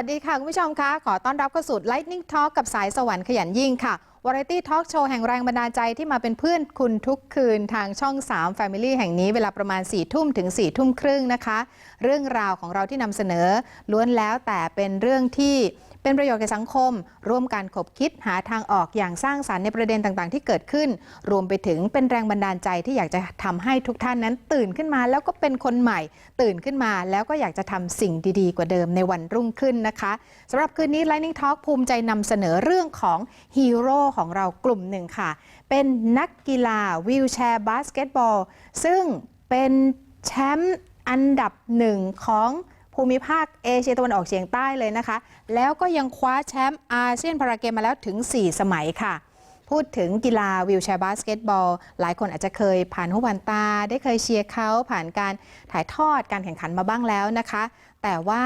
สวัสดีค่ะ คุณผู้ชมคะขอต้อนรับเข้าสู่ Lightning Talk กับสายสวรรค์ขยันยิ่งค่ะวาไรตี้ทอล์กโชว์แห่งแรงบันดาลใจที่มาเป็นเพื่อนคุณทุกคืนทางช่อง 3 Family แห่งนี้เวลาประมาณ4ทุ่มถึง4ทุ่มครึ่งนะคะ เรื่องราวของเราที่นำเสนอล้วนแล้วแต่เป็นเรื่องที่ เป็นประโยชน์แก่สังคม ร่วมการขบคิดหาทางออกอย่างสร้างสารรค์ในประเด็นต่างๆ ที่เกิดขึ้น รวมไปถึงเป็นแรงบันดาลใจที่อยากจะทำให้ทุกท่านนั้นตื่นขึ้นมา แล้วก็เป็นคนใหม่ ตื่นขึ้นมา แล้วก็อยากจะทำสิ่งดีๆ กว่าเดิมในวันรุ่งขึ้นนะคะสำหรับคืนนี้ Lightning Talk ภูมิใจนำเสนอเรื่องของฮีโร่ของเรากลุ่มหนึ่งค่ะ เป็นนักกีฬาวิวแชร์บาสเกตบอลซึ่งเป็นแชมป์อันดับหนึ่งของ ภูมิภาคเอเชียตะวันออกเฉียงใต้เลยนะคะ แล้วก็ยังคว้าแชมป์อาเซียนพาราเกมมาแล้วถึง 4 สมัยค่ะ พูดถึงกีฬาวิวแชร์บาสเกตบอล หลายคนอาจจะเคยผ่านหูผ่านตา ได้เคยเชียร์เขาผ่านการถ่ายทอดการแข่งขันมาบ้างแล้วนะคะ แต่ว่า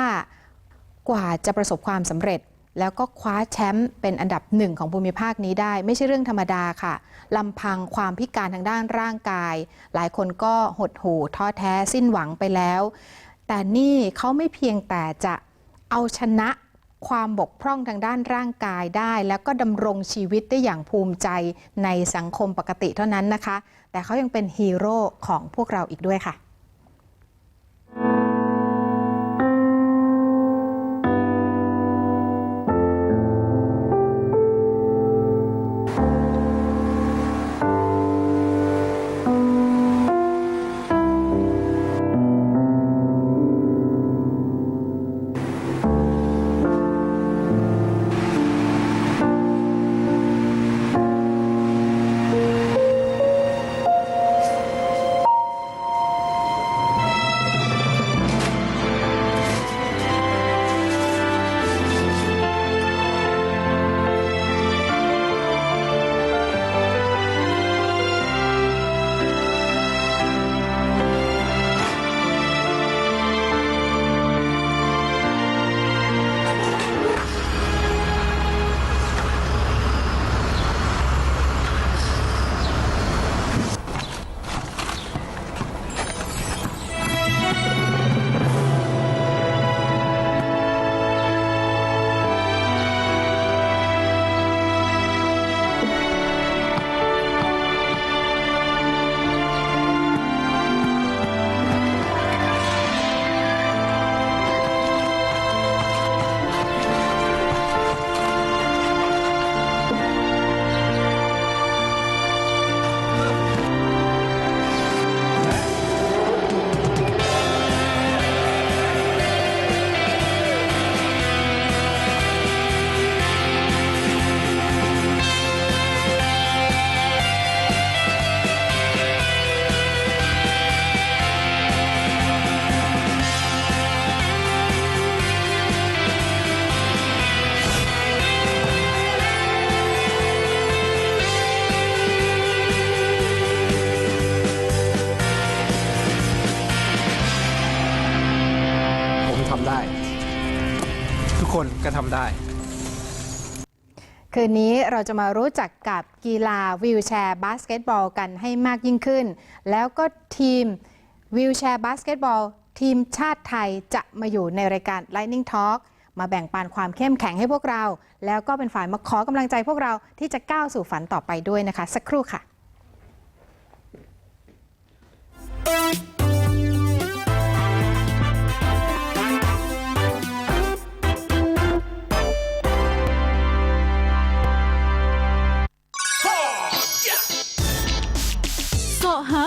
กว่าจะประสบความสำเร็จแล้วก็คว้าแชมป์เป็นอันดับหนึ่งของภูมิภาคนี้ได้ ไม่ใช่เรื่องธรรมดาค่ะลำพังความพิการทางด้านร่างกาย หลายคนก็หดหู่ท้อแท้สิ้นหวังไปแล้ว แต่นี่เขาไม่เพียงแต่จะเอาชนะความบกพร่องทางด้านร่างกายได้ แล้วก็ดำรงชีวิตได้อย่างภูมิใจในสังคมปกติเท่านั้นนะคะ แต่เขายังเป็นฮีโร่ของพวกเราอีกด้วยค่ะ ทำได้ ทุกคนก็ทำได้ คืนนี้เราจะมารู้จักกับกีฬาวิวแชร์บาสเกตบอลกันให้มากยิ่งขึ้น แล้วก็ทีมวิวแชร์บาสเกตบอลทีมชาติไทยจะมาอยู่ในรายการ Lightning Talk มาแบ่งปันความเข้มแข็งให้พวกเรา แล้วก็เป็นฝ่ายมาขอกำลังใจพวกเราที่จะก้าวสู่ฝันต่อไปด้วยนะคะ สักครู่ค่ะ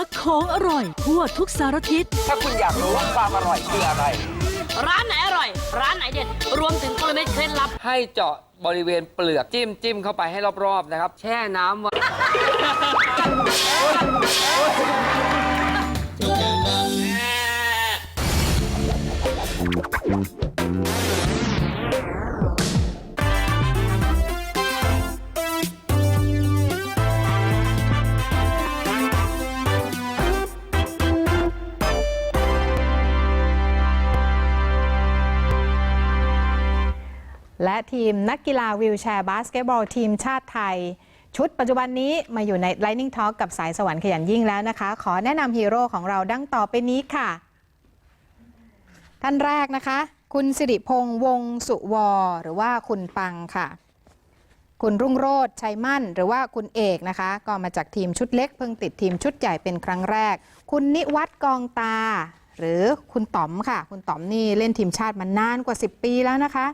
สาะหาของอร่อย ทั่วทุกสารทิศ ถ้าคุณอยากรู้ว่าความอร่อยคืออะไร ร้านไหนอร่อย ร้านไหนเด็ด รวมถึงกลเม็ดเคล็ดลับ ให้เจาะบริเวณเปลือกจิ้มจิ้มเข้าไปให้รอบๆนะครับ แช่น้ำไว้ ทีม นักกีฬาวิวแชร์บาสเกตบอลทีมชาติไทย ชุดปัจจุบันนี้มาอยู่ใน Lightning Talk กับสายสวรรค์ขยันยิ่งแล้วนะคะ ขอแนะนำฮีโร่ของเราดังต่อไปนี้ค่ะ ท่านแรกนะคะ คุณสิริพงษ์วงศ์สุวรหรือว่าคุณปังค่ะ คุณรุ่งโรธชัยมั่น หรือว่าคุณเอกนะคะ ก็มาจากทีมชุดเล็กเพิ่งติดทีมชุดใหญ่เป็นครั้งแรก คุณนิวัฒน์กองตา หรือคุณต๋อมค่ะ คุณต๋อมนี่เล่นทีมชาติมานานกว่า 10 ปีแล้วนะคะ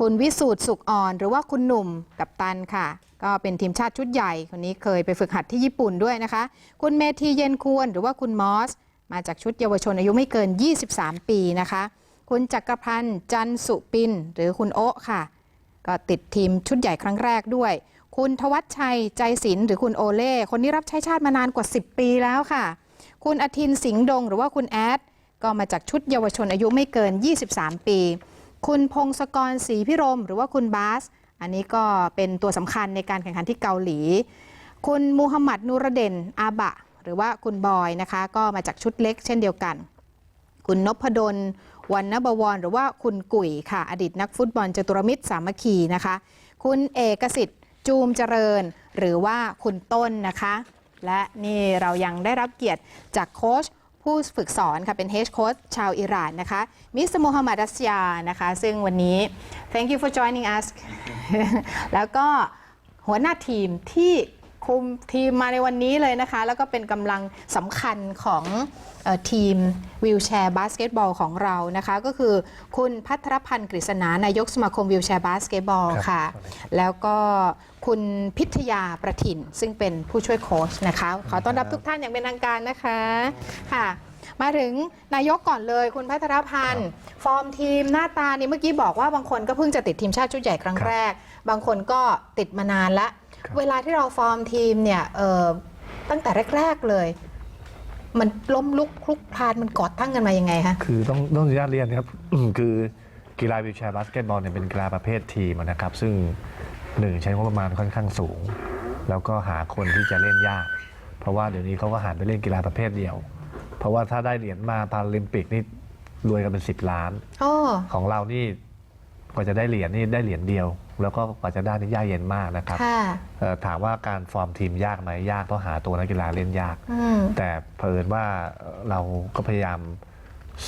คุณวิสูตรสุขอ่อน หรือว่าคุณหนุ่มกับตันค่ะ ก็เป็นทีมชาติชุดใหญ่ คนนี้เคยไปฝึกหัดที่ญี่ปุ่นด้วยนะคะ คุณเมธีเย็นควรหรือว่าคุณมอส มาจากชุดเยาวชนอายุไม่เกิน 23 ปีนะคะ คุณจักรพันธ์จันสุปิน หรือคุณโอค่ะ ก็ติดทีมชุดใหญ่ครั้งแรกด้วย คุณทวัชชัยใจศิลป์หรือคุณโอเล่คนนี้รับใช้ชาติมานานกว่า 10 ปีแล้วค่ะ คุณอาทินสิงห์ดง หรือว่าคุณแอดก็มาจากชุดเยาวชนอายุไม่เกิน 23 ปี คุณพงศกรศรีพิรม หรือว่าคุณบาส อันนี้ก็เป็นตัวสำคัญในการแข่งขันที่เกาหลี คุณมูฮัมหมัดนูรเดนอาบะ หรือว่าคุณบอยนะคะ ก็มาจากชุดเล็กเช่นเดียวกัน คุณนพดลวันนบวร หรือว่าคุณกุ๋ยค่ะ อดีตนักฟุตบอลจตุรมิตรสามัคคีนะคะ คุณเอกสิทธิ์จูมเจริญ หรือว่าคุณต้นนะคะ และนี่เรายังได้รับเกียรติจากโค้ช ผู้ฝึกสอนค่ะเป็นเฮดโค้ชชาวอิหร่านนะคะมิสโมฮัมหมัดอัสยานะคะซึ่งวันนี้ thank you for joining us แล้วก็หัวหน้าทีมที่ คุมทีมมาในวันนี้เลยนะคะ แล้วก็เป็นกำลังสำคัญของออทีมวิวแชร์บาสเกตบอลของเรานะคะ ก็คือคุณพัทรพันธ์กฤษณานายกสมาคมวิวแชร์บาสเกตบอลค่ะ แล้วก็คุณพิทยาประถินซึ่งเป็นผู้ช่วยโค้ชนะคะ ขอต้อนรับทุกท่านอย่างเป็นทางการนะคะค่ะมาถึงนายกก่อนเลยคุณพัทรพันธ์ ฟอร์มทีมหน้าตานี่เมื่อกี้บอกว่าบางคนก็เพิ่งจะติดทีมชาติชุดใหญ่ครั้งรแรก บางคนก็ติดมานานละ เวลาที่เราฟอร์มทีมเนี่ยเอ่อตั้งแต่แรก ๆเลย มันล้มลุกคลุกคลานมันกอดตั้งกันมายังไงคะคือต้องต้องอนุญาตเรียนครับอืมคือกีฬาวิวแชร์บาสเกตบอลเนี่ยเป็นกีฬาประเภททีมนะครับ ซึ่งหนึ่งใช้งบประมาณค่อนข้างสูง แล้วก็หาคนที่จะเล่นยาก เพราะว่าเดี๋ยวนี้เขาก็หันไปเล่นกีฬาประเภทเดียว เพราะว่าถ้าได้เหรียญมาพาราลิมปิกนี่รวยกันเป็น 10 ล้านโอ้ของเรานี่กว่าจะได้เหรียญนี่ได้เหรียญเดียว แล้วก็กว่าจะได้นี่ยากเย็นมากนะครับค่ะ เอ่อถามว่าการฟอร์มทีมยากไหมยากเพราะหาตัวนักกีฬาเล่นยาก อืม แต่เผอิญว่าเอ่อเราก็พยายาม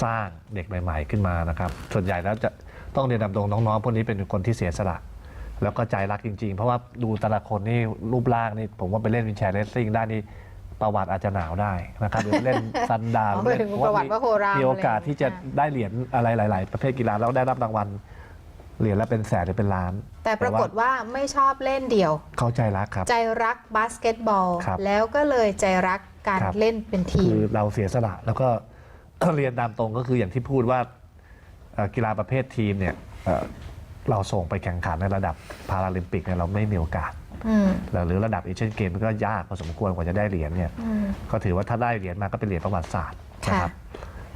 สร้างเด็กใหม่ ๆ ขึ้นมานะครับ ส่วนใหญ่แล้วจะต้องเรียนนำตรงน้องๆพวกนี้เป็นคนที่เสียสละ แล้วก็ใจรักจริง ๆ เพราะว่าดูแต่ละคนนี่รูปร่างนี่ผมว่าไปเล่นวินแชร์เลสซิ่งได้นี่ประวัติอาจจะหนาวได้นะครับหรือไปเล่น ซันดาอ๋อหรือหมายถึงผมประวัติว่าโหรามีโอกาสที่จะอะไรอย่างเงี้ยได้เหรียญอะไรหลาย ๆ ประเภทกีฬาแล้วได้รับรางวัล เหรียญละเป็นแสนหรือเป็นล้าน แต่ปรากฏว่าไม่ชอบเล่นเดี่ยว เขาใจรักครับ ใจรักบาสเกตบอล ครับแล้วก็เลยใจรักการครับ เล่นเป็นทีคืม อเราเสียสละแล้วก็ เรียนตามตรงก็คืออย่างที่พูดว่าเอ่อกีฬาประเภททีมเนี่ยเอ่อเราส่งไปแข่งขันในระดับพาราลิมปิกเนี่ยเราไม่มีโอกาส อืมหรือระดับเอเชียนเกมก็ยากพอสมควรกว่าจะได้เหรียญเนี่ยอืม ก็ถือว่าถ้าได้เหรียญมาก็เป็นเหรียญประวัติศาสตร์นะค่ะ ครับ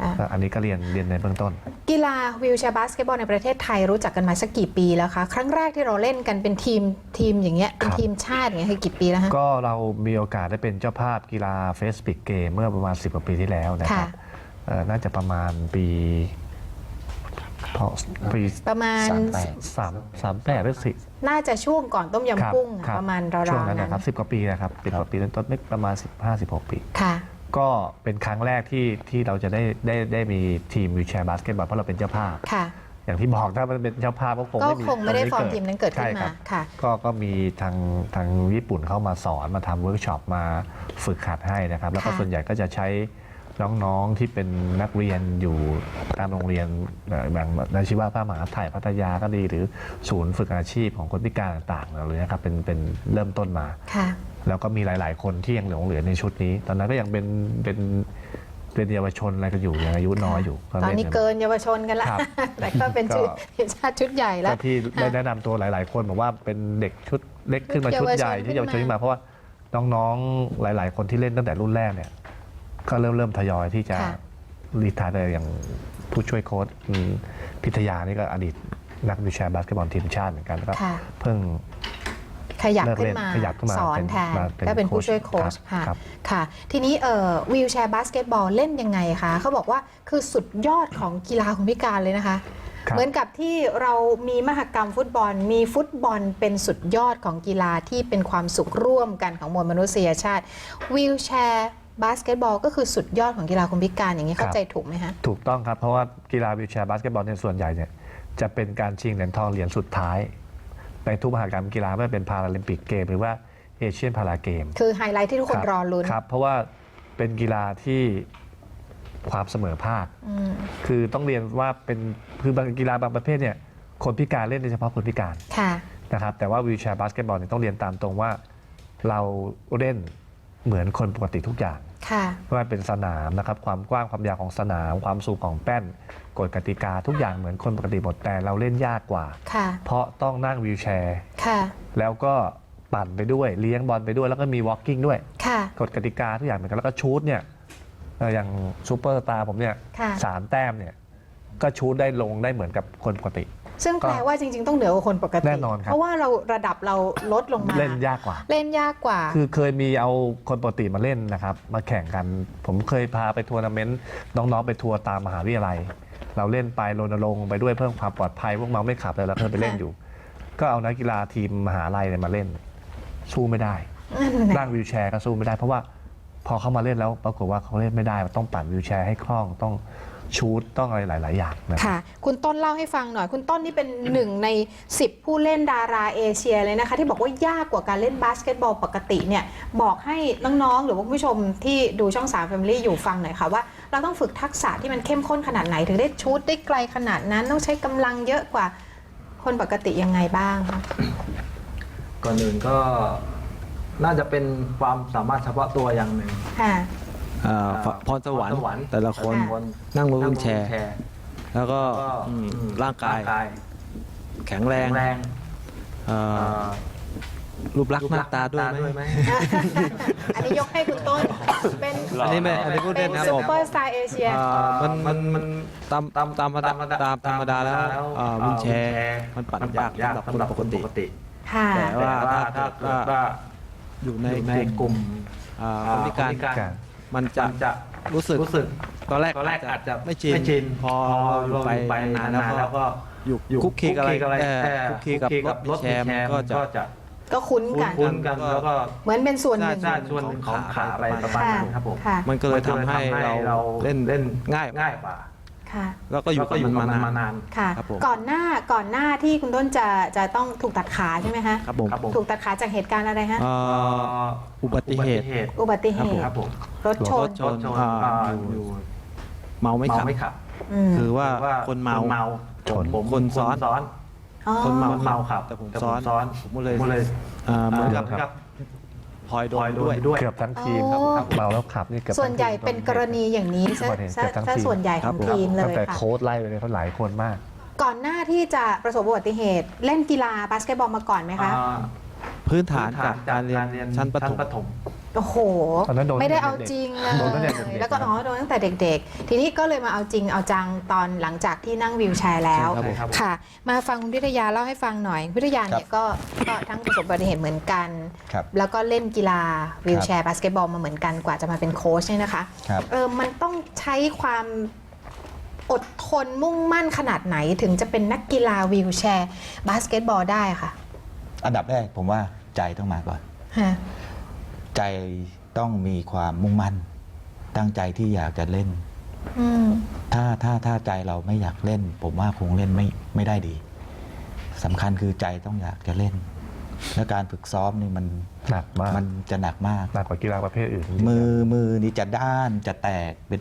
อะก็อันนี้ก็เรียนเรียนในเบื้องต้น กีฬาวิวแชร์บาสเกตบอลในประเทศไทยรู้จักกันมาสักกี่ปีแล้วคะ ครั้งแรกที่เราเล่นกันเป็นทีมทีมอย่างเงี้ยเป็นครับทีมชาติอย่างเงี้ยคือกี่ปีแล้วฮะ ก็เรามีโอกาสได้เป็นเจ้าภาพกีฬาเฟสปิกเกมเมื่อประมาณ 10กว่าปีที่แล้วนะครับค่ะเอ่อน่าจะประมาณปีพอปีประมาณ สามสามแปดหรือสิน่าจะช่วงก่อนต้มครับยำกุ้งอะคบประมาณราวๆช่วงนั้นนั้นนะครับสิบกว่าปีนะครับสิบกว่าปีต้นๆไม่ประมาณ15 16ปี ค่ะ ก็เป็นครั้งแรกที่ที่เราจะได้ได้ได้มีทีมวิวแชร์บาสเกตบอลเพราะเราเป็นเจ้าภาพ ค่ะ อย่างที่บอกถ้ามันเป็นเจ้าภาพก็คงก็ไม่มีคงไม่ได้ตรฟอร์มทีมนั้นเกิดขึ้นใช่คมารับค่ะ ก็ก็มีทางทางญี่ปุ่นเข้ามาสอนมาทำเวิร์กช็อปมาฝึกหัดให้นะครับ แล้วก็ค่ะ ส่วนใหญ่ก็จะใช้น้องๆที่เป็นนักเรียนอยู่ตามโรงเรียนเอ่อแบบอาชีวะพระมหาไทยพัทยาก็ดี หรือศูนย์ฝึกอาชีพของคนพิการต่างๆเลยนะครับเป็นเป็นเริ่มต้นมา ค่ะ แล้วก็มีหลาย ๆ คนที่ยังหลงเหลือในชุดนี้ ตอนนั้นก็ยังเป็นเป็นเป็นเยาวชนอะไรกันอยู่ยังอายุน้อยอยู่ตอนนี้ล่เกินเยาวชนกันละครับแต่ก็เป็นก็ชุดทีมชาติชุดใหญ่แล้ก็วที่ได้แนะนำตัวหลาย ๆ คนบอกว่าเป็นเด็กชุดเล็กขึ้นมาชุดใหญ่ชุดที่เยาเยาววชชนนขึ้นมาขึ้นมาเพราะว่าน้องๆหลาย ๆ คนที่เล่นตั้งแต่รุ่นแรกเนี่ย ก็เริ่มเริ่มทยอยที่จะค่ะรีไทายไปอย่างผู้ช่วยโค้ชอืมพิทยานี่ก็อดีตนักวิวแชร์บาสเกตบอลทีมชาติเหมือนกันแล้วก็ค่ะเพิ่ง ขยับเลิกขึ้เล่นนมาขยับขึ้นมาสอนเป็นแทนมาเป็นก็เป็นผู้โค้ชช่วยโค้ชครับค่ะครับค่ะ ทีนี้เอ่อวิวแชร์บาสเกตบอลเล่นยังไงคะเขาบอกว่าคือสุดยอดของกีฬาคนพิการเลยนะคะครับเหมือนกับที่เรามีมหกรรมฟุตบอล มีฟุตบอลเป็นสุดยอดของกีฬาที่เป็นความสุขร่วมกันของมวลมนุษยชาติวิวแชร์บาสเกตบอลก็คือสุดยอดของกีฬาคนพิการอย่างนี้เข้าใจถูกไหมฮะถูกต้องครับเพราะว่ากีฬาวิวแชร์บาสเกตบอลในยส่วนใหญ่เนี่ยจะเป็นการชิงเหรียญทองเหรียญสุดท้าย ในทุกมหกรรมกีฬาไม่ว่าเป็นพาราลิมปิกเกมหรือว่าเอเชียนพาราเกมคือไฮไลท์ที่ทุกคนบรอลุ้น ครับ เพราะว่าเป็นกีฬาที่ความเสมอภาค อืมคือต้องเรียนว่าเป็นคือบางกีฬาบางประเภทเนี่ยคนพิการเล่นโดยเฉพาะคนพิการค่ะ นะครับแต่ว่าวิวแชร์บาสเกตบอลเนี่ยต้องเรียนตามตรงว่า เราเล่นเหมือนคนปกติทุกอย่างค่ะ ไม่ว่าเป็นสนามนะครับความกว้างความยาวของสนาม ความสูงของแป้นกฎกติกาทุกอย่างเหมือนคนปกติหมดแต่เราเล่นยากกว่า ค่ะ เพราะต้องนั่งวีลแชร์ ค่ะ แล้วก็ปั่นไปด้วยเลี้ยงบอลไปด้วยแล้วก็มีวอล์กกิ้งด้วยค่ะ กฎกติกาทุกอย่างเหมือนกันแล้วก็ชูตเนี่ยเอ่ออย่างซูเปอร์สตาร์ผมเนี่ยค่ะ สามแต้มเนี่ยก็ชูตได้ลงได้เหมือนกับคนปกติ ซึ่งแปลว่าจริง ๆ ต้องเหนือกว่าคนปกติ แน่นอนครับ เพราะว่าเราระดับเราลดลงมา เล่นยากกว่า เล่นยากกว่า คือเคยมีเอาคนปกติมาเล่นนะครับ มาแข่งกัน ผมเคยพาไปทัวร์นาเมนต์น้องๆไปทัวร์ตามมหาวิทยาลัย เราเล่นไปรณรงค์ไปด้วยเพิ่มความปลอดภัยพวกเมาไม่ขับเลยแล้วเพิ่มไปเล่นอยู่ ก็เอานักกีฬาทีมมหาลัยเนี่ยมาเล่น สู้ไม่ได้นั่นแหละนั่งวิวแชร์ก็สู้ไม่ได้ เพราะว่าพอเขามาเล่นแล้วปรากฏว่าเขาเล่นไม่ได้ต้องปั่นวิวแชร์ให้คล่องต้อง ชูตต้องอะไรหลาย ๆ อย่างนะครับ ค่ะ คุณต้นเล่าให้ฟังหน่อย คุณต้นนี่เป็นหนึ่งใน 10 ผู้เล่นดาราเอเชียเลยนะคะ ที่บอกว่ายากกว่าการเล่นบาสเกตบอลปกติเนี่ย บอกให้น้อง ๆ หรือว่าคุณผู้ชมที่ดูช่อง3 Family อยู่ฟังหน่อยค่ะว่า เราต้องฝึกทักษะที่มันเข้มข้นขนาดไหน ถึงได้ชูตได้ไกลขนาดนั้นต้องใช้กำลังเยอะกว่าคนปกติยังไงบ้างคะก่อนอื่นก็น่าจะเป็นความสามารถเฉพาะตัวอย่างหนึ่ง ค่ะ อ่าพพรสวรรค์แต่ละคนค่ะนั่งบนวีลแชร์ร์ แล้วก็ก็อืมอืมร่างกายแข็งแรแข็งงแรงเอ่อเอ่อรูปลักษณ์หน้าตาด้วยไหมไหม อันนี้ยกให้คุณต้น เป็นอันนี้ไม่อันนี้พูดเป็เล่นนนะซูผมเปอร์สตาร์เอเชีย อ่ามันมัมันนมันตามตามตามธรรมดาตามธรรมดาแล้วอ่าวีลแชร์ มันปั่นยากสำหรับคนปกติ ค่ะ แต่แต่ว่าถ้าเกิดว่าอยู่ในในกลุ่มอ่าคนพิการคนพิการ มันจะมันจะรู้สึก รู้สึก ตอนแรกตอนแรกอาจจะไม่ชินไม่ชินพอลงไปไปนานนานๆแล้แล้ววก็ก็อยู่อยู่คุกคีกับอะไรคุกเอ่อเอ่อคุกคีกับรถวีลแชร์มันก็จะก็จะก็คุ้นกันคุ้นๆกันแล้วก็เหมือนเป็นส่วนหนึ่งใช่ส่วนหนึ่งของขาไปประมาณค่ะนั้นครับผมค่ะมันก็เลยทำให้เราเล่นเล่นง่ายง่ายกว่า ค่ะ แล้วก็อยู่กับมันมานาน ค่ะ ครับผมก่อนหน้าก่อนหน้าที่คุณต้นจะจะต้องถูกตัดขาใช่ไหมฮะครับผมครับผม ถูกตัดขาจากเหตุการณ์อะไรฮะเอ่ออุบัติเหตุ อุบัติเหตุครับผมรถชรนถชรถชนอ่าอ่าอยู่ อยู่เมาไม่เมาขับ ไม่ขับอืมคือว่าว่าคนเมาเมา ชน ผมคนซ้อนซ้อน อ๋อคนเมา คนเมาขับแต่ผมแต่ซ้อนซ้อนผมก็เลยผมเลย อ่าเหมือนกับ ครับ พลอยโดพลอยนโดด้วยนด้วย เกือบทั้งทีมครับอ๋อครับเมาแล้วขับนี่เกือบทั้งส่วนใหญ่ทีมเป็นกรณีอย่างนี้ซะอุบัติเหตุซะเกือบทั้งซะทีมส่วนใหญ่ของทีมเลตั้งยแต่ค่ะ โค้ชไล่ไปเนี่ยเขาหลายคนมาก ก่อนหน้าที่จะประสบอุบัติเหตุ เล่นกีฬาบาสเกตบอลมาก่อนไหมคะ อ่าพื้นฐานจากการเรียนชั้นประถมถม โอ้โห ตอนนั้นโดนไม่ได้เอาตั้งแต่จริงเลโดนตั้งแต่ยเด็กๆแล้วก็อ๋อโดนตั้งแต่เด็ก ๆ ทีนี้ก็เลยมาเอาจริงเอาจังตอนหลังจากที่นั่งวิวแชร์แล้วใช่ครับผมค่ะ มาฟังคุณวิทยาเล่าให้ฟังหน่อยวิทยาเนี่ยก็ก็ทั้งประสบอุบัติเหตุเหมือนกัน ครับแล้วก็เล่นกีฬาวิวแชร์บาสเกตบอลมาเหมือนกันกว่าจะมาเป็นโค้ชเนี่ยนะคะครับ เออมันต้องใช้ความอดทนมุ่งมั่นขนาดไหนถึงจะเป็นนักกีฬาวิวแชร์บาสเกตบอลได้ค่ะอันดับแรกผมว่าใจต้องมาก่อน ฮะ ใจต้องมีความมุ่งมั่น ตั้งใจที่อยากจะเล่น อืม ถ้าถ้าถ้าใจเราไม่อยากเล่น ผมว่าคงเล่นไม่ไม่ได้ดีสำคัญคือใจต้องอยากจะเล่น และการฝึกซ้อมนี่มันหนักมาก มันจะหนักมาก หนักกว่ากีฬาประเภทอื่นจริงๆมือมือนี่จะด้านจะแตกเป็น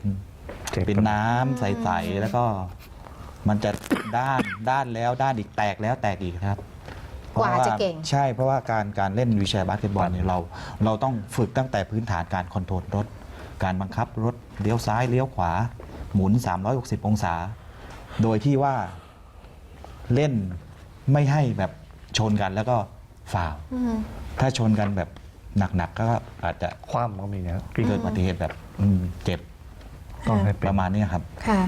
เจ็บเป็นน้ำใส ๆ แล้วก็มันจะด้าน ด้านแล้วด้านอีกแตกแล้วแตกอีกครับ กว่าจะเก่ง ใช่เพราะว่าการการเล่นวีลแชร์บาสเกตบอลเนี่ยเราเราต้องฝึกตั้งแต่พื้นฐานการคอนโทรลรถ การบังคับรถเลี้ยวซ้ายเลี้ยวขวา หมุน 360 องศา โดยที่ว่าเล่นไม่ให้แบบชนกันแล้วก็ฝ่าวอืมถ้าชนกันแบบหนักๆก็อาจจะคว่ำก็มีนะเกิดอุบัติเหตุแบบอืมเจ็บต้องให้เป็นประมาณเนี้ยครับค่ะ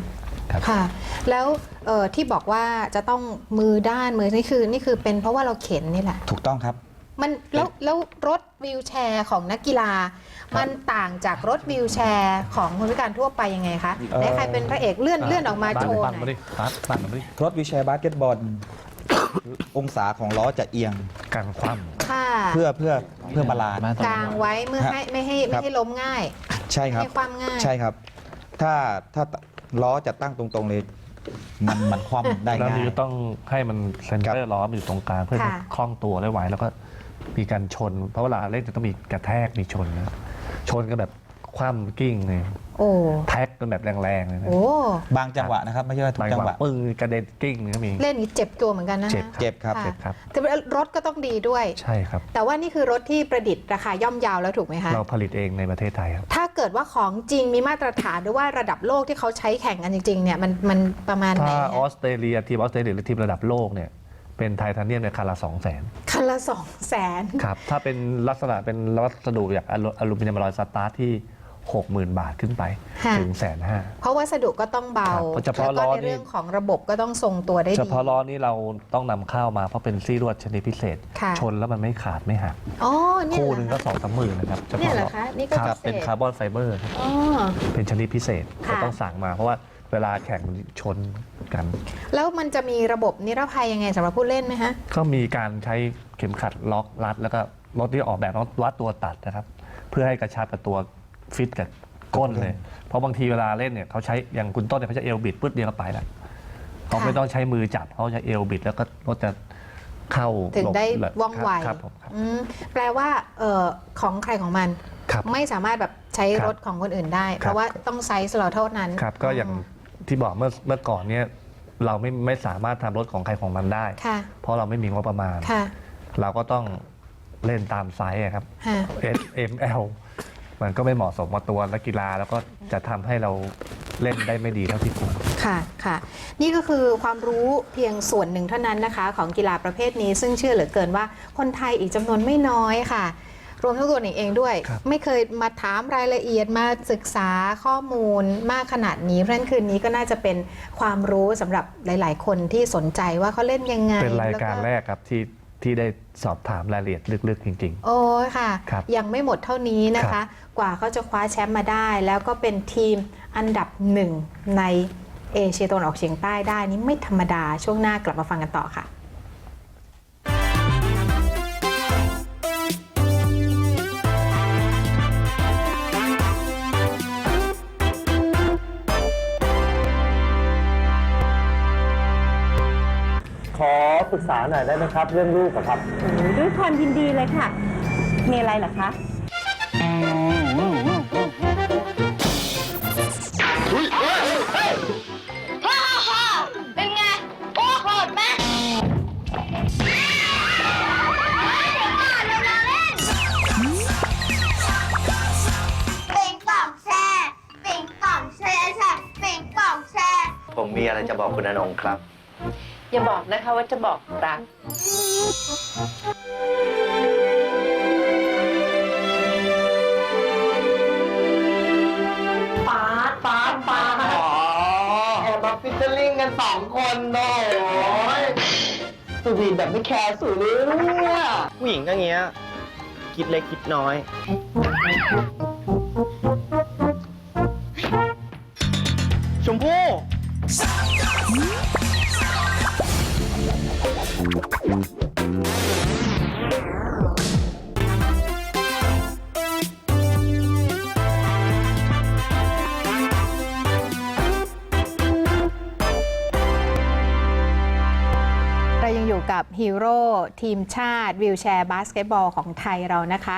ครับ ค่ะ แล้วเอ่อที่บอกว่าจะต้องมือด้านมือนี่คือนี่คือเป็นเพราะว่าเราเข็นนี่แหละ ถูกต้องครับ มันแล้วแล้วรถวิวแชร์ของนักกีฬามันต่างจากรถวิวแชร์ของคนพิการทั่วไปยังไงคะเอ่อไหนใครเป็นพระเอกเลื่อนเลื่อนออกมาโชว์ปั่นหมาน่อดิยปั่นปั่นมาดิรถวีลแชร์บาสเกตบอล องศาของล้อจะเอียงการคว่ค่ะเพื่อเพื่อเพื่อบาลานซ์ กลางไว้เมื่อให้ไม่ให้ไม่ให้ล้มง่าย ใช่ครับ ให้ความง่าย ใช่ครับ ถ้าถ้า ล้อจะตั้งตรงๆเลย มันมันคว่ำได้แล้วง่ายนี้ต้องให้มันเซนเตอร์ล้อมันอยู่ตรงกลางเพื่อให้ค่ะ คล่องตัวได้ไวแล้วก็มีการชน เพราะเวลาเล่นจะต้องมีกระแทกมีชนนะชนกันแบบ คว่ำกิ้งเลยโอ้แท็กกันแบบแรงๆเลยนะโอ้บางจังหวะนะครับไม่ใช่ว่าทุบากงจังจังหหวะวะปึ้งกระเด็นกิ้งนี่ก็มี เล่นนี้เจ็บตัวเหมือนกันนะเจ็บ เจ็บครับะเจ็บครับ แต่รถก็ต้องดีด้วย ใช่ครับ แต่ว่านี่คือรถที่ประดิษฐ์ราคาย่อมเยาวแล้วถูกไหมคะ เราผลิตเองในประเทศไทยครับ ถ้าเกิดว่าของจริงมีมาตรฐานหรือว่าระดับโลกที่เขาใช้แข่งกันจริงๆเนี่ยมันมันประมาณไหนถ้าฮะออสเตรเลียทีมออสเตรเลียหรือทีมระดับโลกเนี่ยเป็นไทเทเนียมในยคันละสองแสนคันละสองแสน ครับ ถ้าเป็นลักษณะเป็นวัสดุอย่างอลูอลูมิเนียมอลลอยสตาร์ทที่ 60,000 บาทขึ้นไปค่ะถึงแสนห้า เพราะวัสดุก็ต้องเบาครับเพราะเฉพาะแล้วก็ล้อในนี่ เรื่องของระบบก็ต้องทรงตัวได้เฉดี พาะล้อนี้เราต้องนำเข้ามาเพราะเป็นซี่ลวดชนิดพิเศษ ค่ะ ชนแล้วมันไม่ขาดไม่หักอ๋อเนี่ยคู่เหหรนึ่งอก็คะสองสามหมื่นนะครับเฉเนี่ยพาะเหรล้ออคะนี่ก็ครับพิเศษเป็นคาร์บอนไฟเบอร์ครับอ๋อ เป็นชนิดพิเศษค่ะ เราต้องสั่งมาเพราะว่าเวลาแข่งมันชนกัน แล้วมันจะมีระบบนิรภัยยังไงสำหรับผู้เล่นไหมฮะก็มีการใช้เข็มขัดล็อกรัด แล้วก็รถที่ออกแบบต้องรัดตัวตัดนะครับ เพื่อให้กระชับกับตัว ฟิตกับก้นเลย เพราะบางทีเวลาเล่นเนี่ยเขาใช้อย่างคุณต้นเนี่ยเขาจะเอลบิดปึ๊ดเดียวก็ไปแล้วเขาไม่ต้องใช้มือจับเขาจะเอลบิดแล้วก็รถจะเข้าถึงได้หลบว่องไวครับผมครับ อืมแปลว่าเอ่อของใครของมัน ครับไม่สามารถแบบใช้ครับรถของคนอื่นได้ครับเพราะว่าต้องไซส์เราเท่านั้นครับก็อย่างที่บอกเมื่อเมื่อก่อนเนี่ยเราไม่ไม่สามารถทำรถของใครของมันได้ ค่ะ เพราะเราไม่มีงบประมาณ ค่ะเราก็ต้องเล่นตามไซส์อะครับ ฮะ S M L มันก็ไม่เหมาะสมกับตัวนักกีฬา แล้วก็จะทำให้เราเล่นได้ไม่ดีเท่าที่ควร ค่ะค่ะ นี่ก็คือความรู้เพียงส่วนหนึ่งเท่านั้นนะคะ ของกีฬาประเภทนี้ ซึ่งเชื่อเหลือเกินว่าคนไทยอีกจำนวนไม่น้อยค่ะ รวมทั้งตัวหนิงเองด้วย ครับ ไม่เคยมาถามรายละเอียดมาศึกษาข้อมูลมากขนาดนี้เพราะฉะนั้นคืนนี้ก็น่าจะเป็นความรู้สำหรับหลาย ๆ คนที่สนใจว่าเขาเล่นยังไงเป็นรายการล้ว แรกครับที่ ที่ได้สอบถามรายละเอียดลึกๆ จริง โอ้ยค่ะ ครับยังไม่หมดเท่านี้นะครัคะ บ กว่าเขาจะคว้าแชมป์มาได้ แล้วก็เป็นทีมอันดับหนึ่งในเอเชียตะวันออกเฉียงใต้ได้นี่ไม่ธรรมดาช่วงหน้ากลับมาฟังกันต่อค่ะ ปรึกษาหน่อยได้ไหมครับ เรื่องลูกอะครับด้วยความยินดีเลยค่ะ มีอะไรเหรอคะเป็นไงโอ้โหดไหมปิงปองแช่ปิงปองแช่ใช่ปิงปองแช่ ผมมีอะไรจะบอกคุณอนงครับ อย่าบอกนะคะว่าจะบอกรักปาดปาดปาดอ๋อแอบมาฟิชเชอร์ลิงกันสองคนโอ้ยสุดีแบบไม่แคร์สุดเลยเนี่ยผู้หญิงก็เงี้ย คิดเล็กคิดน้อย ชมพู่ กับฮีโร่ทีมชาติวิวแชร์บาสเกตบอลของไทยเรานะคะ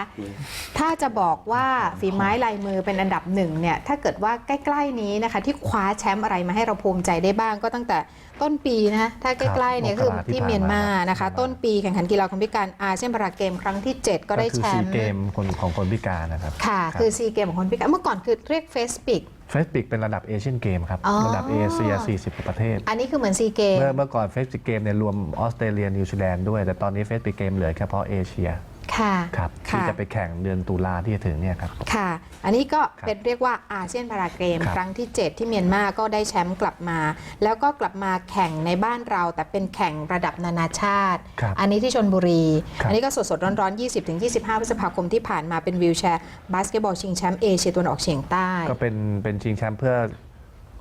ถ้าจะบอกว่าฝีไม้ลายมือเป็นอันดับหนึ่งเนี่ยถ้าเกิดว่าใกล้ ๆนี้นะคะ ที่คว้าแชมป์อะไรมาให้เราภูมิใจได้บ้างก็ตั้งแต่ต้นปีนะถ้าใกล้ๆเนี่ยคือมกราที่ที่ผ่านมาเมียนมานะคะครับต้นปีแข่งขันกีฬาคนพิการอาเซียนพาราเกมครั้งที่ 7 ก็ได้คืแชซีมป์เกมคนของคนพิการนะครับค่ะ คือซีเกมของคนพิการเมื่อก่อนคือเรียกเฟสปิก เฟสติกเป็นระดับเอเชียนเกมครับ อ๋อ ระดับเอเชีย 40กว่าประเทศ อันนี้คือเหมือนซีเกม เมื่อเมื่อก่อนเฟสติกเกมเนี่ยรวมออสเตรเลียนิวซีแลนด์ด้วย แต่ตอนนี้เฟสติกเกมเหลือเฉพาะเอเชีย ค่ะ ครับที่ค่ะจะไปแข่งเดือนตุลาที่จะถึงเนี่ยครับ ค่ะ อันนี้ก็ครับเป็นเรียกว่าอาเซียนพาราเกม ครับครั้งที่ 7 ที่เมียนมาก็ได้แชมป์กลับมา แล้วก็กลับมาแข่งในบ้านเรา แต่เป็นแข่งระดับนานาชาติ ครับอันนี้ที่ชนบุรี ครับอันนี้ก็สดๆ ร้อนๆ 20-25 พฤษภาคมที่ผ่านมาเป็นวิวแชร์บาสเกตบอลชิงแชมป์เอเชียตะวันออกเฉียงใต้ ก็เป็นเป็นชิงแชมป์เพื่อ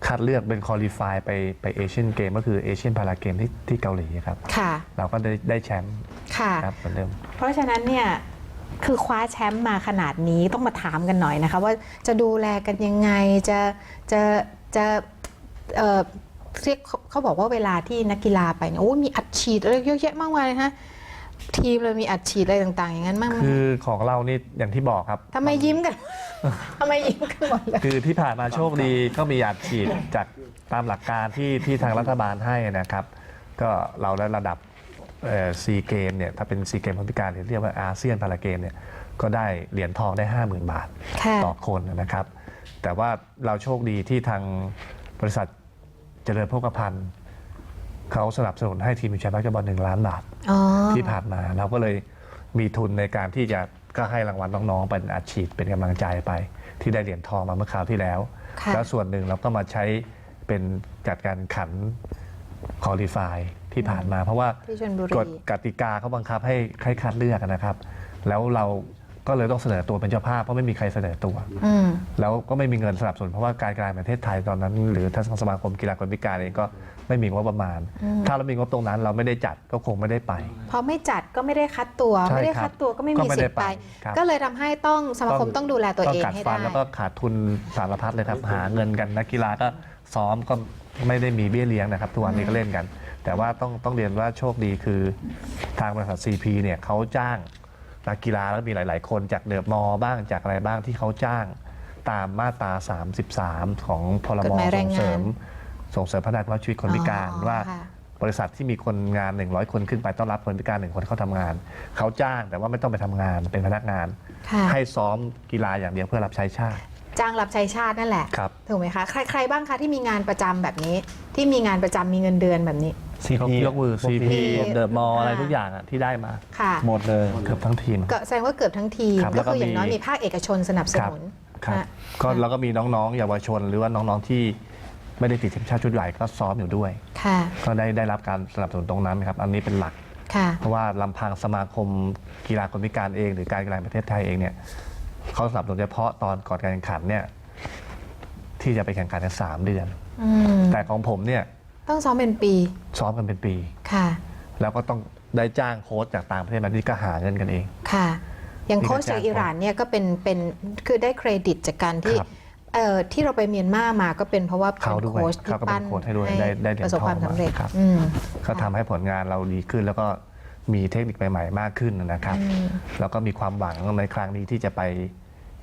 คัดเลือกเป็นคอลี่ฟายไปไปเอเชียนเกมก็คือเอเชียนพาราเกมที่ที่เกาหลีครับ ค่ะ เราก็ได้ได้แชมป์ค่ะครับเหมือนเดิมเพราะฉะนั้นเนี่ยคือคว้าแชมป์มาขนาดนี้ต้องมาถามกันหน่อยนะคะ ว่าจะดูแลกันยังไงจะจะจะเอ่อเรียกเขาเขาบอกว่าเวลาที่นักกีฬาไปเนี่ยโอ้มีอัดฉีดอะไรเยอะแยะมากมายเลยฮะ ทีมเลยมีอัดฉีดอะไรต่าง ๆ อย่างนั้นบ้างไหมคือของเรานี่อย่างที่บอกครับ ทำไมยิ้มกัน ทำไมยิ้มกันหมดเลย คือที่ผ่านมาโชคดีก็มีอัดฉีดจากตามหลักการที่ที่ทางรัฐบาลให้นะครับ ก็เราได้ระดับซีเกมเนี่ยถ้าเป็นซีเกมคนพิการที่เรียกว่าอาเซียนพาราเกมเนี่ยก็ได้เหรียญทองได้ 50,000 บาทค่ะต่อคนนะครับ แต่ว่าเราโชคดีที่ทางบริษัทเจริญโภคภัณฑ์ เขาสนับสนุนให้ทีมวิชัยบาสเกตบอลหนึ่งล้านบาทอ๋อที่ผ่านมา เราก็เลยมีทุนในการที่จะก็ให้รางวัลน้องๆเป็นอัดฉีดเป็นกำลังใจไป ที่ได้เหรียญทองมาเมื่อคราวที่แล้ว ค่ะแล้วส่วนหนึ่งเราก็มาใช้เป็นจัดการขันคอลี่ฟายที่ผ่านมา เพราะว่าที่ชลบุรี กฎกติกาเขาบังคับให้ให้คัดเลือกนะครับ แล้วเรา ก็เลยต้องเสนอตัวเป็นเจ้าภาพเพราะไม่มีใครเสนอตัว อืม แล้วก็ไม่มีเงินสนับสนุนเพราะว่าการกีฬาแห่งประเทศไทยตอนนั้น หรือทางสมาคมกีฬาคนพิการเองก็ไม่มีงบประมาณ ถ้าเรามีงบตรงนั้นเราไม่ได้จัดก็คงไม่ได้ไป พอไม่จัดก็ไม่ได้คัดตัว ใช่ไม่ได้ครับคัดตัวก็ไม่ก็มีไม่สิได้ทธิ์ไปไปครับ ก็เลยทำให้ต้องสมาคมต้องดูแลตัวเองกัดให้ฟัได้ นแล้วก็ขาดทุนสารพัดเลยครับ หาเงินกันนักกีฬาก็ซ้อมก็ไม่ได้มีเบี้ยเลี้ยงนะครับ ทุกวันนี้ก็เล่นกัน แต่ว่าต้องต้องเรียนว่าโชคดีคือทางบริษัท CP เนี่ยเขาจ้าง นักกีฬาแล้วมีหลาย ๆ คนจากเดอะมอลล์บ้างจากอะไรบ้างที่เขาจ้างตามมาตรา 33 ของพรกฎบหมายแรส่งงงานเสริม ส่งเสริมพัฒนาคุณภาพชีวิตคนพิการอ๋อว่าค่ะบริษัทที่มีคนงาน 100 คนขึ้นไปต้อนรับคนพิการหนึ่งคนเข้าทำงาน เขาจ้างแต่ว่าไม่ต้องไปทำงานเป็นพนักงานค่ะให้ซ้อมกีฬาอย่างเดียวเพื่อรับใช้ชาติ จ้างรับใช้ชาตินั่นแหละครับถูกไหมคะใครใครบ้างคะที่มีงานประจำแบบนี้ ที่มีงานประจำมีเงินเดือนแบบนี้ ยกยกมือ CP เดอะมอลอะไรอ่าทุกอย่างอะที่ได้มาค่ะ หมดเลยเกือบทั้งทีม ก็แสดงว่าเกือบทั้งทีม ครับก็แล้วก็คืออย่างน้อยมี มีภาคเอกชนสนับสครับนุนครับนะก็แล้วก็มีน้องๆเยาวชน หรือว่าน้องๆที่ไม่ได้ติดทีมชาติชุดใหญ่ก็ซ้อมอยู่ด้วย ค่ะ ก็ได้ได้รับการสนับสนุนตรงนั้นครับ อันนี้เป็นหลัก ค่ะ เพราะว่าลำพังสมาคมกีฬาคนพิการเอง หรือการกีฬาแห่งประเทศไทยเองเนี่ยเขาสนับสนุนเฉพาะตอนก่อนการแข่งขันเนี่ยที่จะไปแข่งขันในสามเดือน อืม แต่ของผมเนี่ย ต้องซ้อมเป็นปี ซ้อมกันเป็นปี ค่ะ แล้วก็ต้องได้จ้างโค้ชจากต่างประเทศมาที่ก็หาเงินกันเอง ค่ะ อย่างนี่ก็โค้ชจากจ้างอิหร่านเนี่ยก็เป็นเป็นคือได้เครดิตจากการที่ครับเอ่อที่เราไปเมียนมามาก็เป็นเพราะว่าเป็เขานด้วยโค้ชที่เขาก็เป็นปั้นโค้ชให้ด้วยได้ได้เหรียญประสบความทองสำเร็จมาครับ อืม ก็ทำให้ผลงานเราดีขึ้น แล้วก็มีเทคนิคใหม่ๆมากขึ้นนะครับ แล้วก็มีความหวังในครั้งนี้ที่จะไป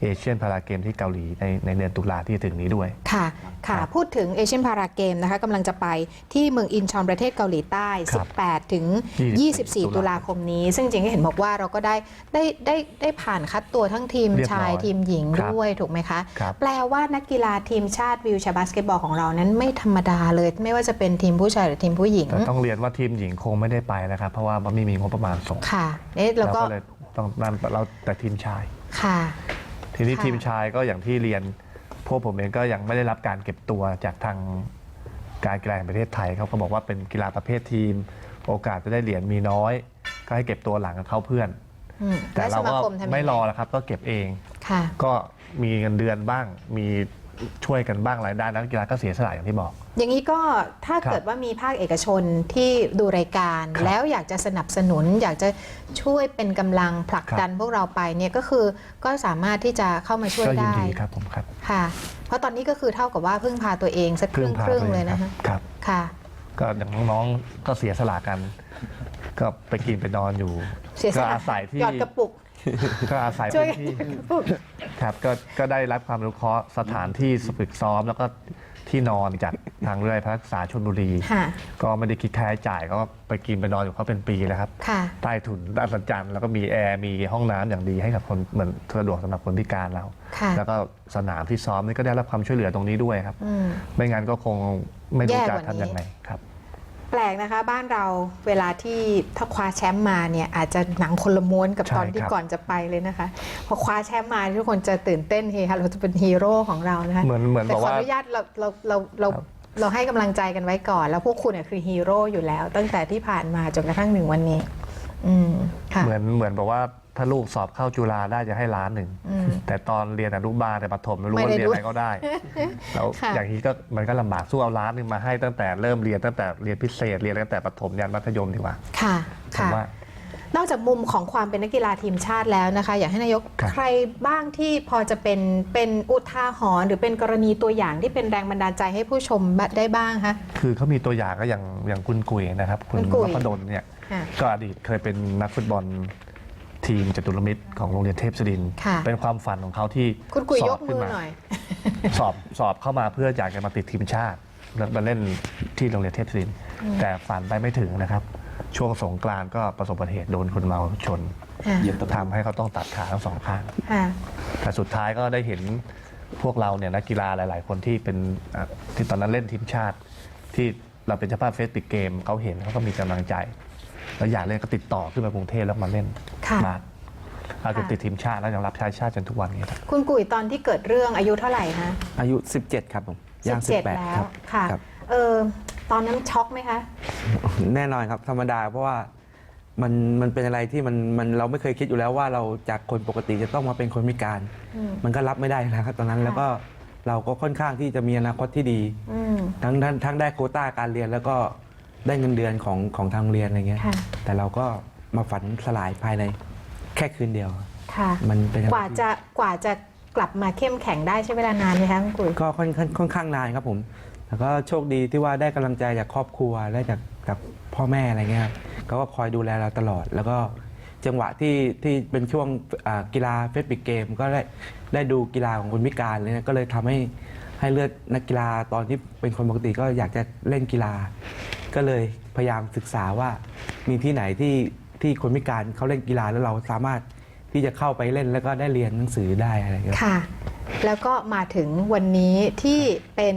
เอเชียนพาราเกมที่เกาหลีในในเดือนตุลาที่จะถึงนี้ด้วย ค่ะ ค่ะครับพูดถึงเอเชียนพาราเกมนะคะกำลังจะไปที่เมืองอินชอนประเทศเกาหลีใต้ครับ18 ถึง24 24 ตุลาคมนี้ ซึ่งจริงๆก็เห็นบอกว่าเราก็ได้ได้ได้ได้ผ่านคัดตัวทั้งทีมเรียบร้อยชายทีมหญิงครับด้วยถูกไหมคะครับแปลว่านักกีฬาทีมชาติวิวแชร์บาสเกตบอลของเรานั้นไม่ธรรมดาเลย ไม่ว่าจะเป็นทีมผู้ชายหรือทีมผู้หญิงแต่ต้องเรียนว่าทีมหญิงคงไม่ได้ไปนะครับ เพราะว่าไม่มีงบประมาณส่งค่ะนี่เราเราก็ก็เลยต้องนั่นเราแต่ทีมชายค่ะ ทีนี้ค่ะ ทีมชายก็อย่างที่เรียน พวกผมเองก็ยังไม่ได้รับการเก็บตัวจากทางการกีฬาแห่งประเทศไทยเขาก็บอกว่าเป็นกีฬาประเภททีม โอกาสจะได้เหรียญมีน้อย ก็ให้เก็บตัวหลังกับเขาเพื่อน อืมแต่และเราสมาก็คมทำยังงไม่รอแล้วครับ ก็เก็บเอง ค่ะ ก็มีเงินเดือนบ้าง มี ช่วยกันบ้างรายได้นักกีฬาก็เสียสละอย่างที่บอก อย่างนี้ก็ถ้าครับเกิดว่ามีภาคเอกชนที่ดูรายการ ครับแล้วอยากจะสนับสนุน อยากจะช่วยเป็นกำลังผลักดันพวกเราไปเนี่ยก็คือก็สามารถที่จะเข้ามาช่วยก็ยินได้ดีครับผมครับค่ะ เพราะตอนนี้ก็คือเท่ากับว่าพึ่งพาตัวเองสักครึ่งพาครึ่งตัวเลอยงนะคะครับ ค่ะ ก็อย่างน้องๆก็เสียสละกัน ก็ไปกินไปนอนอยู่เสียสก็ละอาศัยที่หยอดกระปุก ก็อาศัยช่วยพื้นกันที่หยอดกระปุกครับก็ก็ได้รับความรู้เคราะห์สถานที่ฝึกซ้อม แล้วก็ที่นอนจากทางเรื่อยพระศึกษาชนบุรี ค่ะ ก็ไม่ได้คิดค่าใช้จ่ายก็ไปกินไปนอนอยู่เขาเป็นปีแล้วครับ ค่ะ ใต้ถุนอัศจรรย์แล้วก็มีแอร์มีห้องน้ำอย่างดีให้กับคนเหมือนสะดวกสำหรับคนพิการเรา ค่ะ แล้วก็สนามที่ซ้อมนี่ก็ได้รับความช่วยเหลือตรงนี้ด้วยครับ อืม ไม่งั้นก็คงไม่รู้แย่จะกว่านี้ ทำยังไงครับ แปลกนะคะบ้านเราเวลาที่ถ้าคว้าแชมป์มาเนี่ยอาจจะหนังคนละม้วนกับใช่ตอนที่ครับก่อนจะไปเลยนะคะ พอคว้าแชมป์มาทุกคนจะตื่นเต้นเฮฮาเราจะเป็นฮีโร่ของเรานะคะเหมือนเหมือนแต่บอกขอว่าอนุญาตเราเราเราเราครับเราให้กำลังใจกันไว้ก่อน แล้วพวกคุณเนี่ยคือฮีโร่อยู่แล้ว ตั้งแต่ที่ผ่านมาจนกระทั่งหนึ่งวันนี้ อืมค่ะเหมือนเหมือนบอกว่า ถ้าลูกสอบเข้าจุฬาได้จะให้ล้านหนึ่งอืมแต่ตอนเรียนอนุบาลแต่ประถมไม่รู้ไม่ว่าได้เรียนรู้อะไรก็ได้ แล้วค่ะอย่างนี้ก็มันก็ลำบากสู้เอาล้านหนึงมาให้ตั้งแต่เริ่มเรียนตั้งแต่เรียนพิเศษเรียนตั้งแต่ประถมยันมัธยมดีกว่า ค่ะผมค่ะว่านอกจากจากมุมของความเป็นนักกีฬาทีมชาติแล้วนะคะ อยากให้นายกครับใครบ้างที่พอจะเป็นเป็นอุทาหรณ์หรือเป็นกรณีตัวอย่างที่เป็นแรงบันดาลใจให้ผู้ชมได้บ้างคะคือเขามีตัวอย่างก็อย่างอย่างคุณกุยนะครับ คุณคุณกุยนพดลเนี่ยค่ะก็อดีตเคยเป็นนักฟุตบอล ทีมจตุรมิตรของโรงเรียนเทพศิรินทร์ค่ะ เป็นความฝันของเขาที่คุณกุยสยอบกมืขึ้นอมา หน่อย สอบสอบเข้ามาเพื่ออยากจะมาติดทีมชาติแล้วมาเล่นที่โรงเรียนเทพศิรินทร์แต่ฝันไปไม่ถึงนะครับ ช่วงสงกรานต์ก็ประสบอุบัติเหตุโดนคนเมาชนค่ะเหยียบตะปูทำให้เขาต้องตัดขาทั้งสองข้าง ค่ะแต่สุดท้ายก็ได้เห็นพวกเราเนี่ยนักกีฬาหลาย ๆ คนที่เป็นอะที่ตอนนั้นเล่นทีมชาติ ที่เราเป็นเจ้าภาพเฟสติกเกมเขาเห็นเขาก็มีกำลังใจ แล้วอยากเล่นก็ติดต่อขึ้นมากรุงเทพแล้วมาเล่นค่ะ มาอาจจะติดทีมชาติแล้วยังรับใช้ชาติจนทุกวันนี้ครับคุณกุยตอนที่เกิดเรื่องอายุเท่าไหร่คะอายุ 17 ครับผมย่าง 17 18 แล้ควรับค่ะครับ เออตอนนั้นช็อกไหมคะ แน่นอนครับธรรมดาเพราะว่ามันมันเป็นอะไรที่มันมันเราไม่เคยคิดอยู่แล้วว่าเราจากคนปกติจะต้องมาเป็นคนพิการ อืม มันก็รับไม่ได้นะครับตอนนั้นค่ะแล้วก็เราก็ค่อนข้างที่จะมีอนาคตที่ดี อืมทั้งทั้งทั้งได้โควต้าการเรียนแล้วก็ ได้เงินเดือนของของทางโรงเรียนอะไรเงี้ย ค่ะ แต่เราก็มาฝันสลายภายในแค่คืนเดียว ค่ะ มันเป็นอะไรกว่าที่จะกว่าจะกลับมาเข้มแข็งได้ใช้เวลานานไหมคะคุณกุย ก็ค่อนข้างค่อนข้างนานครับผม แล้วก็โชคดีที่ว่าได้กำลังใจจากครอบครัวได้จากจากพ่อแม่อะไรเงี้ยครับเขาก็คอยดูแลเราตลอด แล้วก็จังหวะที่ที่เป็นช่วงอ่ากีฬาเฟสปิกเกมก็ได้ได้ดูกีฬาของคนพิการเลยนะก็เลยทำให้ให้เลือดนักกีฬาตอนที่เป็นคนปกติก็อยากจะเล่นกีฬา ก็เลยพยายามศึกษาว่ามีที่ไหนที่ที่คนพิการเขาเล่นกีฬาแล้วเราสามารถที่จะเข้าไปเล่นแล้วก็ได้เรียนหนังสือได้อะไรอย่างเงี้ยค่ะ แล้วก็มาถึงวันนี้ที่เป็น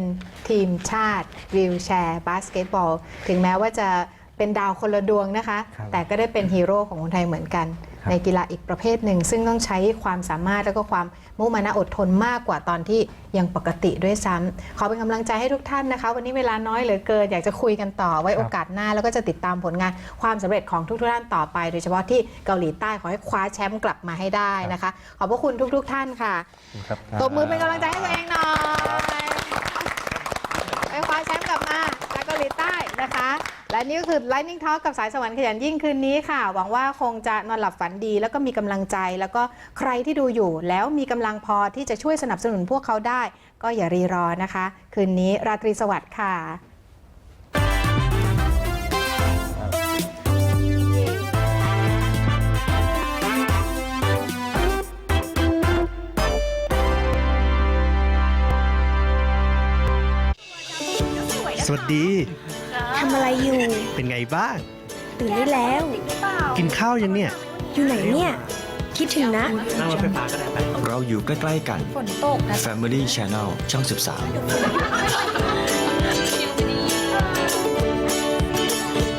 ทีมชาติวิวแชร์บาสเกตบอล ถึงแม้ว่าจะเป็นดาวคนละดวงนะคะ ครับ แต่ก็ได้เป็นฮีโร่ของคนไทยเหมือนกันครับ ในกีฬาอีกประเภทหนึ่ง ซึ่งต้องใช้ความสามารถแล้วก็ความมุ่งมานะอดทนมากกว่าตอนที่ยังปกติด้วยซ้ำขอเป็นกำลังใจให้ทุกท่านนะคะ วันนี้เวลาน้อยเหลือเกินอยากจะคุยกันต่อไว้โอกาสหน้า แล้วก็จะติดตามผลงานความสำเร็จของทุกๆท่านต่อไป โดยเฉพาะที่เกาหลีใต้ขอให้คว้าแชมป์กลับมาให้ได้นะคะ ขอบพระคุณทุก ๆ ท่านค่ะครับตบมือเป็นกำลังใจให้ตัวเองหน่อยไปคว้าแชมป์กลับมาจากเกาหลีใต้นะคะ และนี่ก็คือ Lightning Talk กับสายสวรรค์ขยันยิ่งคืนนี้ค่ะ หวังว่าคงจะนอนหลับฝันดี แล้วก็มีกำลังใจ แล้วก็ใครที่ดูอยู่ แล้วมีกำลังพอที่จะช่วยสนับสนุนพวกเขาได้ ก็อย่ารีรอนะคะ คืนนี้ราตรีสวัสดิ์ค่ะสวัสดีำอะไรอยู่ เป็นไงบ้าง ตื่นได้แล้ว กินข้าวยังเนี่ย อยู่ไหนเนี่ย คิดถึงนะ นั่งรถไฟฟ้าก็ได้ไปเราอยู่ใกล้ ๆ กันฝนตกนะ Family Channel ช่อง 13